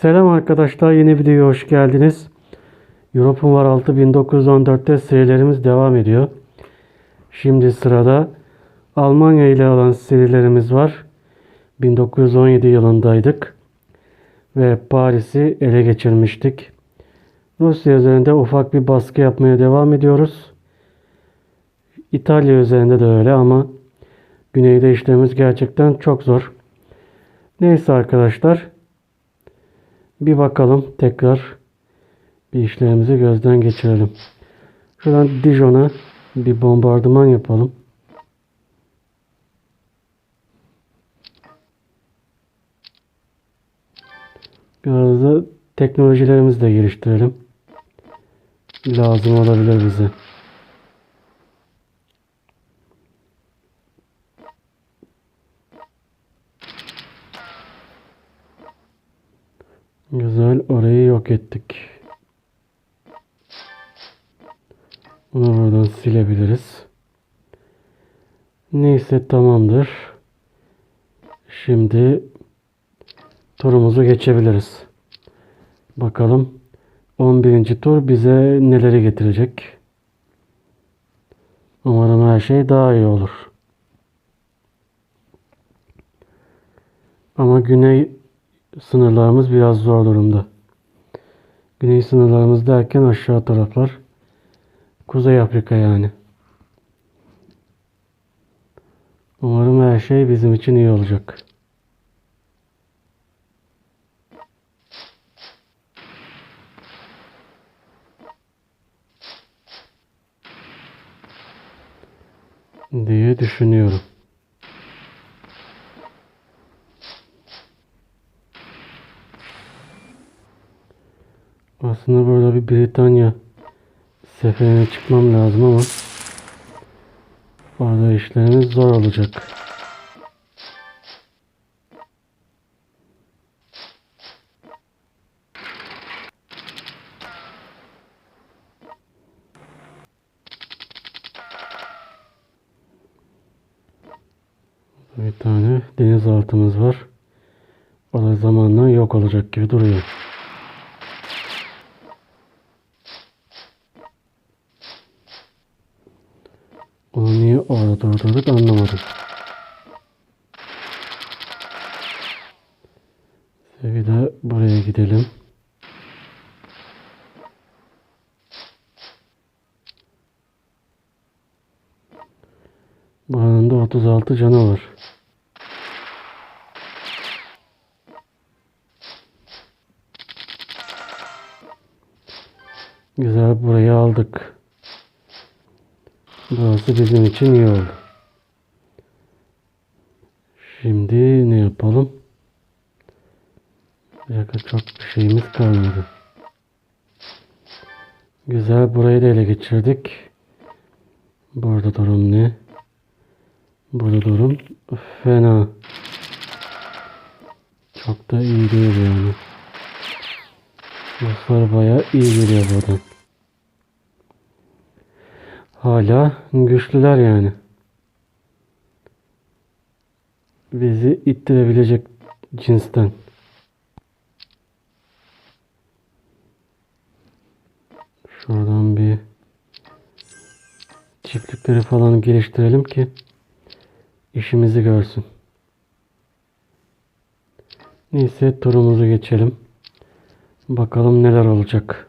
Selam arkadaşlar yeni videoya hoş geldiniz. Europ'un var 6 1914'te serilerimiz devam ediyor. Şimdi sırada Almanya ile olan serilerimiz var. 1917 yılındaydık ve Paris'i ele geçirmiştik. Rusya üzerinde ufak bir baskı yapmaya devam ediyoruz. İtalya üzerinde de öyle ama güneyde işlerimiz gerçekten çok zor. Neyse arkadaşlar bir bakalım tekrar bir işlerimizi gözden geçirelim. Şuradan Dijon'a bir bombardıman yapalım. Biraz da teknolojilerimizi de geliştirelim. Lazım olabilir bize. Güzel orayı ettik. Bunu buradan silebiliriz. Neyse tamamdır. Şimdi turumuzu geçebiliriz. Bakalım 11. tur bize neleri getirecek. Umarım her şey daha iyi olur. Ama güney sınırlarımız biraz zor durumda. Güney sınırlarımız derken aşağı taraflar. Kuzey Afrika yani. Umarım her şey bizim için iyi olacak. diye düşünüyorum. Aslında burada bir Britanya seferine çıkmam lazım ama orada işlerimiz zor olacak. Bir tane denizaltımız var. O da zamanla yok olacak gibi duruyor. Onu niye orada durdurduk anlamadım. Bir de buraya gidelim. Buranın da 36 canı. Güzel burayı aldık. Burası bizim için iyi oldu. Şimdi ne yapalım? Dakika çok bir şeyimiz kalmadı. Güzel burayı da ele geçirdik. Burada durum ne? Burada durum fena. Çok da iyi değil yani. Ruslar bayağı iyi geliyor buradan. Hala güçlüler yani. Bizi ittirebilecek cinsten. Şuradan bir çiftlikleri falan geliştirelim ki işimizi görsün. Neyse turumuzu geçelim. Bakalım neler olacak.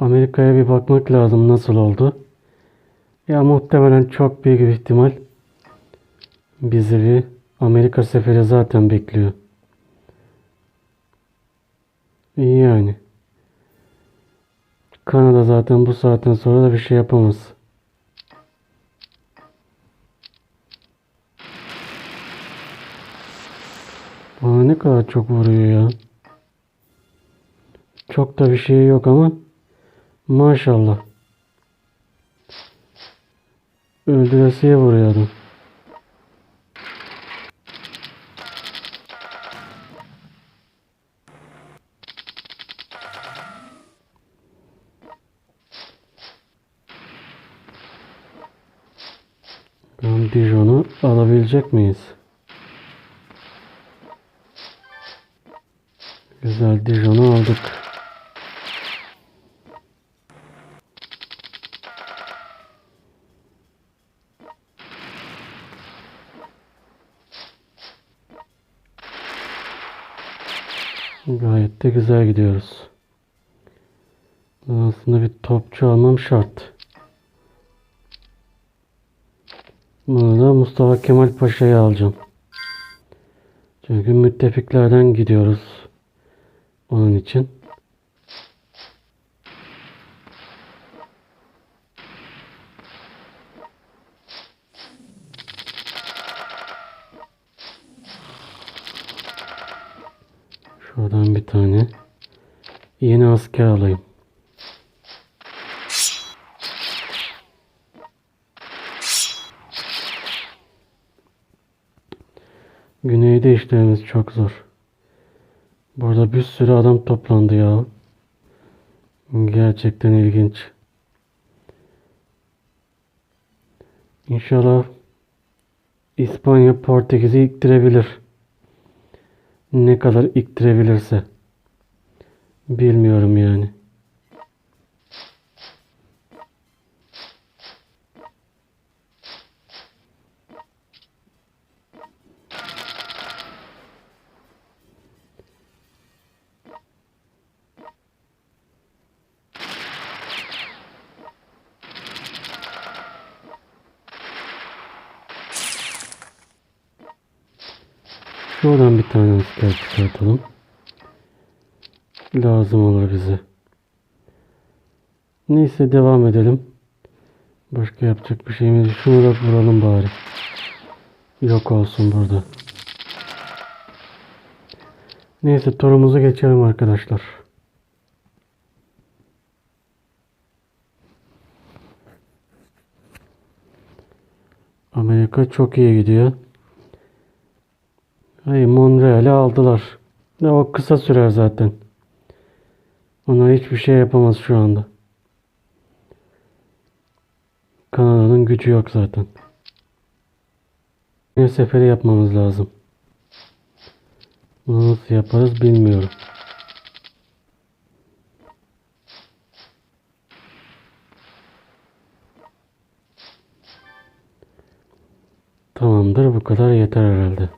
Amerika'ya bir bakmak lazım nasıl oldu. Ya muhtemelen çok büyük bir ihtimal bizi bir Amerika seferi zaten bekliyor. Yani. Kanada zaten bu saatten sonra da bir şey yapamaz. Bana ne kadar çok vuruyor ya. Çok da bir şey yok ama maşallah. Öldüresiye vuruyordum. Ben Dijon'u alabilecek miyiz? Güzel Dijon'u aldık. De güzel gidiyoruz. Aslında bir topçu almam şart. Bunu da Mustafa Kemal Paşa'yı alacağım. Çünkü müttefiklerden gidiyoruz. Onun için. Şuradan bir tane yeni asker alayım. Güneyde işlerimiz çok zor. Burada bir sürü adam toplandı ya. Gerçekten ilginç. İnşallah İspanya Portekiz'i iktirebilir. Ne kadar iktirebilirse. Bilmiyorum yani. Şuradan bir tane asker çıkartalım. Lazım olur bize. Neyse devam edelim. Başka yapacak bir şeyimiz yok. Şunu da vuralım bari. Yok olsun burada. Neyse turumuzu geçelim arkadaşlar. Amerika çok iyi gidiyor. Ay Monreal'i aldılar. Ne o kısa sürer zaten. Ona hiçbir şey yapamaz şu anda. Kanada'nın gücü yok zaten. Bir seferi yapmamız lazım. Bunu nasıl yaparız bilmiyorum. Tamamdır bu kadar yeter herhalde.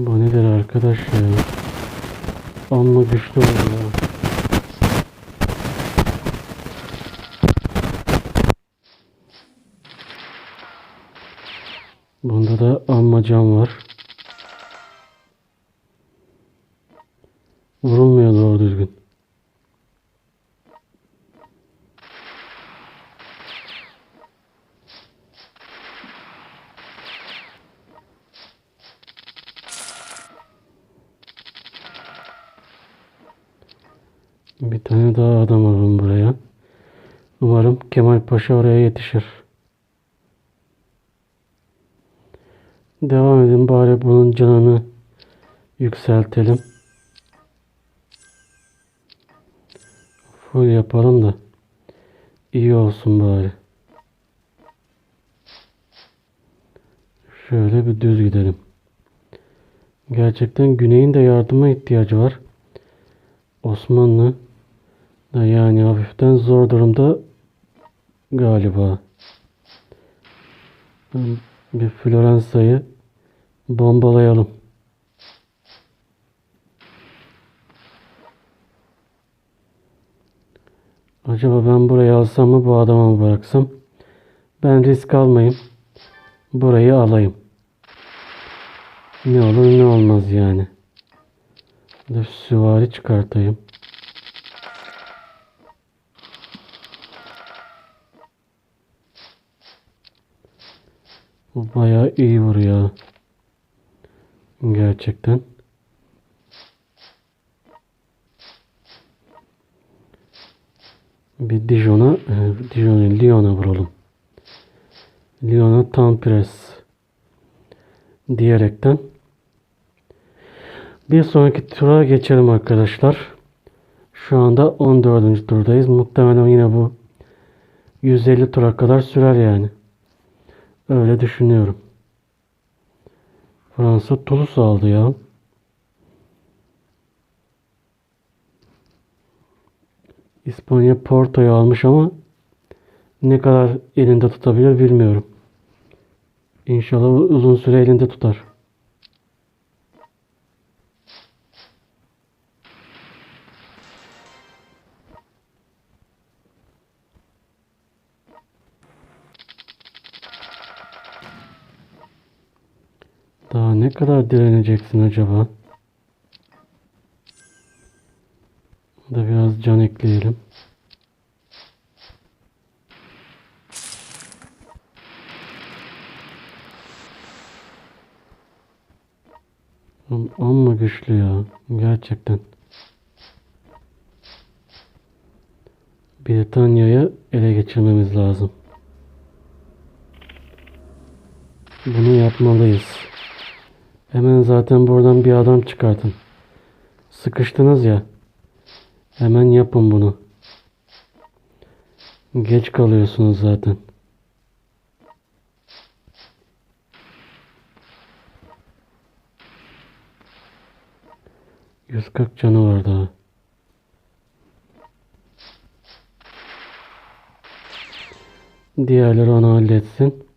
Bu nedir arkadaş ya? Amma güçlü oldu ya. Bunda da amma can var. Vurulmuyor doğru düzgün. Bir tane daha adam alalım buraya. Umarım Kemal Paşa oraya yetişir. Devam edin bari bunun canını yükseltelim. Full yapalım da iyi olsun bari. Şöyle bir düz gidelim. Gerçekten Güney'in de yardıma ihtiyacı var. Osmanlı da yani hafiften zor durumda galiba. Bir Floransa'yı bombalayalım. Acaba ben burayı alsam mı bu adama mı bıraksam? Ben risk almayayım. Burayı alayım. Ne olur ne olmaz yani. Bir süvari çıkartayım. Bu bayağı iyi vuruyor. Gerçekten. Bir Dijon'a, e, Dijon'a, Lyon'a vuralım. Lyon'a tam pres diyerekten Bir sonraki tura geçelim arkadaşlar. Şu anda 14. turdayız. Muhtemelen yine bu 150 tura kadar sürer yani. Öyle düşünüyorum. Fransa Toulouse aldı ya. İspanya Porto'yu almış ama ne kadar elinde tutabilir bilmiyorum. İnşallah uzun süre elinde tutar. Ne kadar direneceksin acaba? Da biraz can ekleyelim. Am- Amma güçlü ya. Gerçekten. Britanya'yı ele geçirmemiz lazım. Bunu yapmalıyız. Hemen zaten buradan bir adam çıkartın. Sıkıştınız ya. Hemen yapın bunu. Geç kalıyorsunuz zaten. Yüz kırk canı var daha. Diğerleri onu halletsin.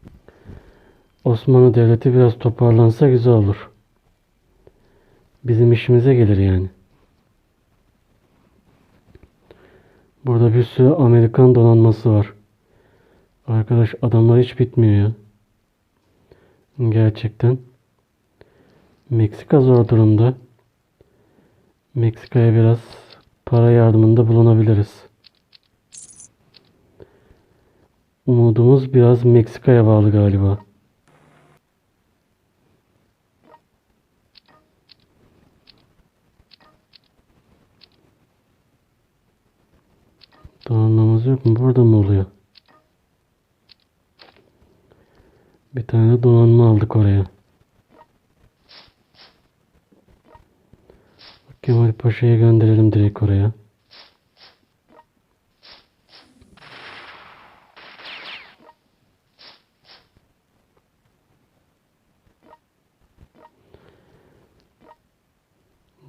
Osmanlı Devleti biraz toparlansa güzel olur. Bizim işimize gelir yani. Burada bir sürü Amerikan donanması var. Arkadaş adamlar hiç bitmiyor ya. Gerçekten. Meksika zor durumda. Meksika'ya biraz para yardımında bulunabiliriz. Umudumuz biraz Meksika'ya bağlı galiba. Donanmamız yok mu? Burada mı oluyor? Bir tane de donanma aldık oraya. Kemal Paşa'yı gönderelim direkt oraya.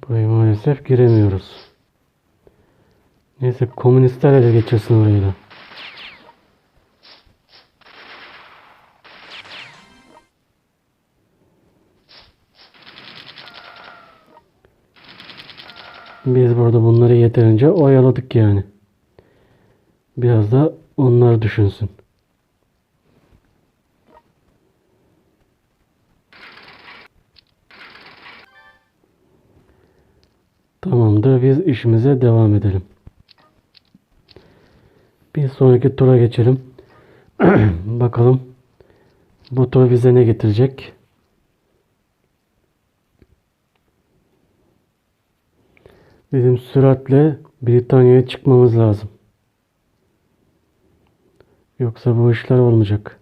Buraya maalesef giremiyoruz. Neyse komünistler ele geçirsin orayı da. Biz burada bunları yeterince oyaladık yani. Biraz da onlar düşünsün. Tamamdır biz işimize devam edelim. Bir sonraki tura geçelim. Bakalım bu tur bize ne getirecek? Bizim süratle Britanya'ya çıkmamız lazım. Yoksa bu işler olmayacak.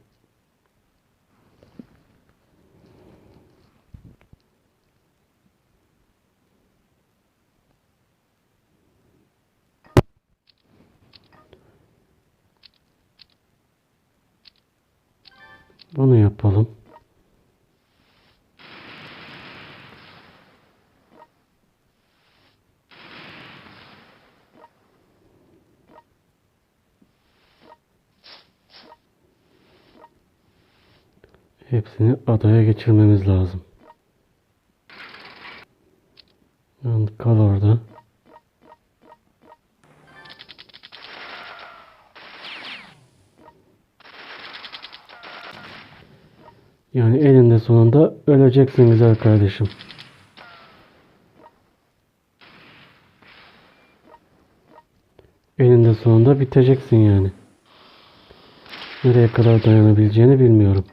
Bunu yapalım. Hepsini adaya geçirmemiz lazım. Sonunda öleceksin güzel kardeşim. Elinde sonunda biteceksin yani. Nereye kadar dayanabileceğini bilmiyorum.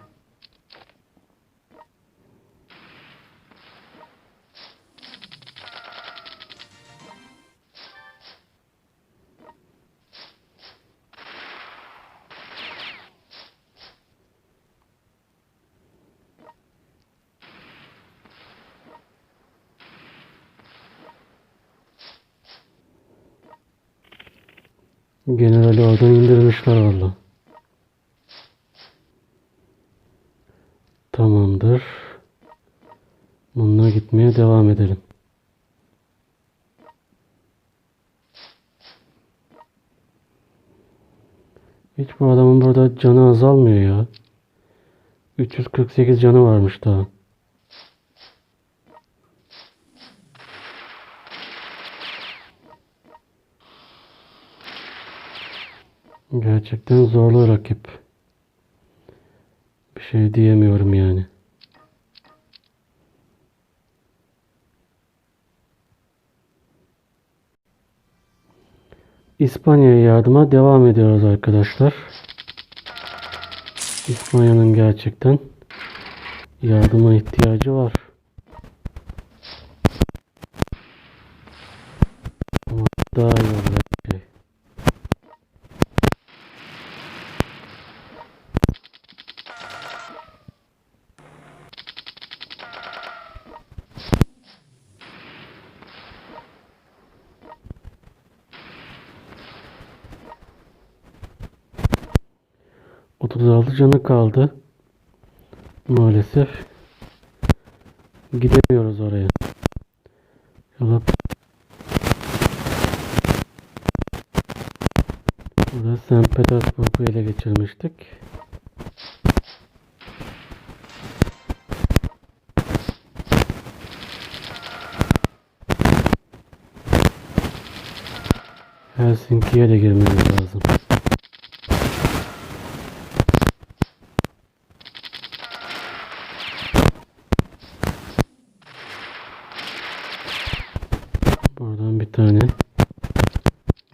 Generali oradan indirmişler valla. Tamamdır. Bununla gitmeye devam edelim. Hiç bu adamın burada canı azalmıyor ya. 348 canı varmış daha. Gerçekten zorlu rakip. Bir şey diyemiyorum yani. İspanya'ya yardıma devam ediyoruz arkadaşlar. İspanya'nın gerçekten yardıma ihtiyacı var. 36 canı kaldı. Maalesef. Gidemiyoruz oraya. Yalap. Burada St. Petersburg'u ele geçirmiştik. Helsinki'ye de girmemiz lazım. Buradan bir tane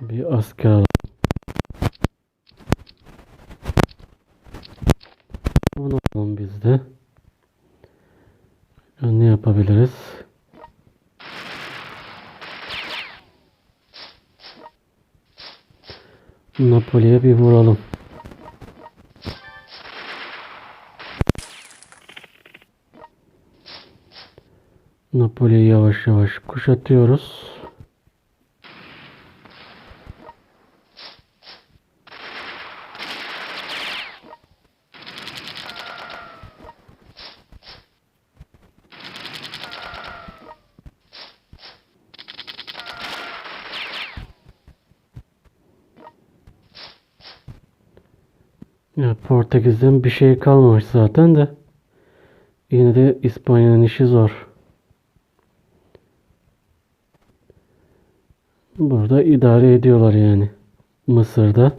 bir asker alalım. Onu alalım biz de. Ne yapabiliriz? Napoli'ye bir vuralım. Napoli'yi yavaş yavaş kuşatıyoruz. Ya Portekiz'den bir şey kalmamış zaten de. Yine de İspanya'nın işi zor. Burada idare ediyorlar yani. Mısır'da.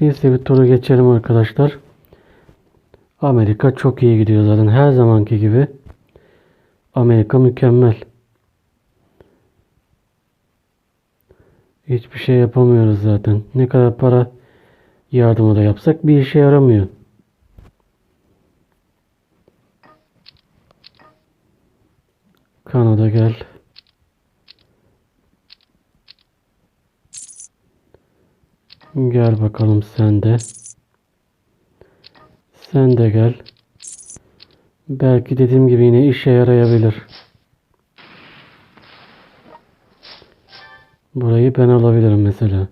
Neyse bir turu geçelim arkadaşlar. Amerika çok iyi gidiyor zaten her zamanki gibi. Amerika mükemmel. Hiçbir şey yapamıyoruz zaten. Ne kadar para yardımı da yapsak bir işe yaramıyor. Kanada gel. Gel bakalım sen de. Sen de gel. Belki dediğim gibi yine işe yarayabilir. Burayı ben alabilirim mesela.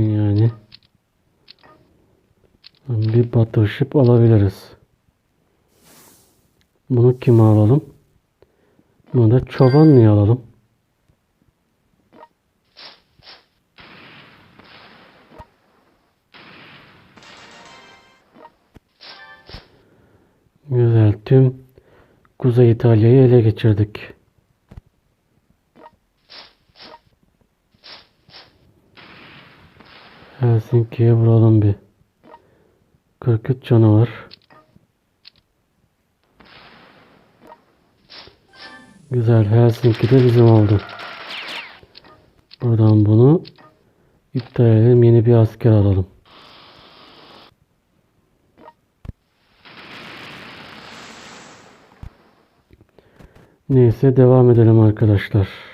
Yani bir battleship alabiliriz. Bunu kime alalım? Bunu da çobanlıya alalım. Güzel. Tüm Kuzey İtalya'yı ele geçirdik. Helsinki'ye vuralım bir. 43 canı var. Güzel Helsinki de bizim oldu. Buradan bunu iptal edelim. Yeni bir asker alalım. Neyse devam edelim arkadaşlar.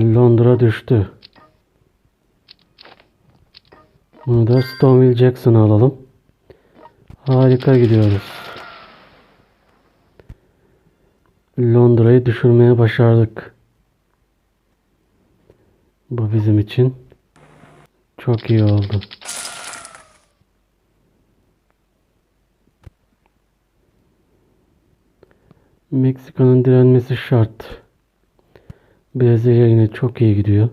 Londra düştü. Bunu da Stonewall Jackson'a alalım. Harika gidiyoruz. Londra'yı düşürmeye başardık. Bu bizim için çok iyi oldu. Meksika'nın direnmesi şart. Brezilya yine çok iyi gidiyor.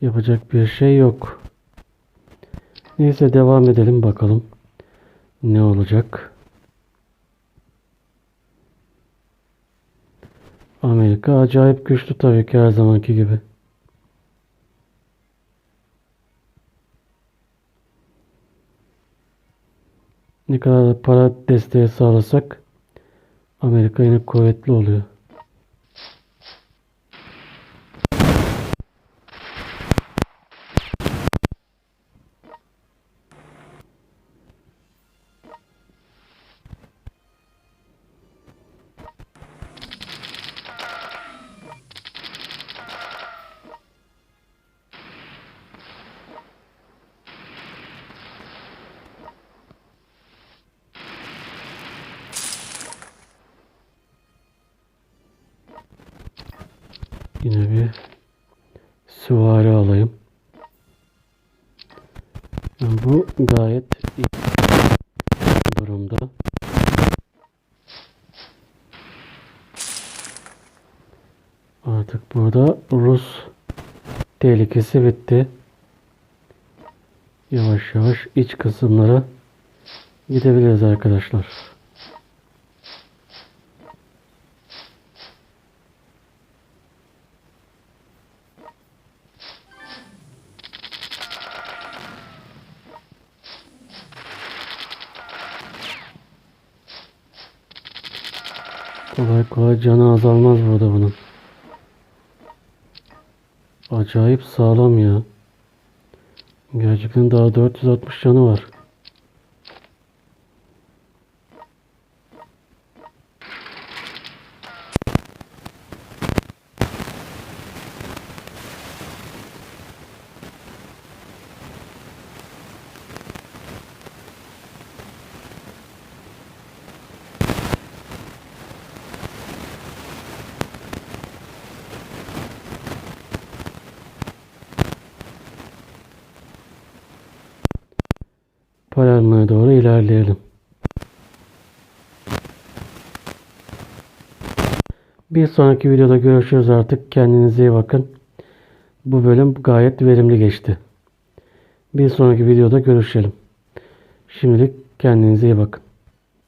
Yapacak bir şey yok. Neyse devam edelim bakalım. Ne olacak? Amerika acayip güçlü tabii ki her zamanki gibi. Ne kadar da para desteği sağlasak Amerika yine kuvvetli oluyor. Artık burada Rus tehlikesi bitti. Yavaş yavaş iç kısımlara gidebiliriz arkadaşlar. Kolay kolay canı azalmaz burada bunun. Acayip sağlam ya. Gerçekten daha 460 canı var. Palermo'ya doğru ilerleyelim. Bir sonraki videoda görüşürüz artık. Kendinize iyi bakın. Bu bölüm gayet verimli geçti. Bir sonraki videoda görüşelim. Şimdilik kendinize iyi bakın.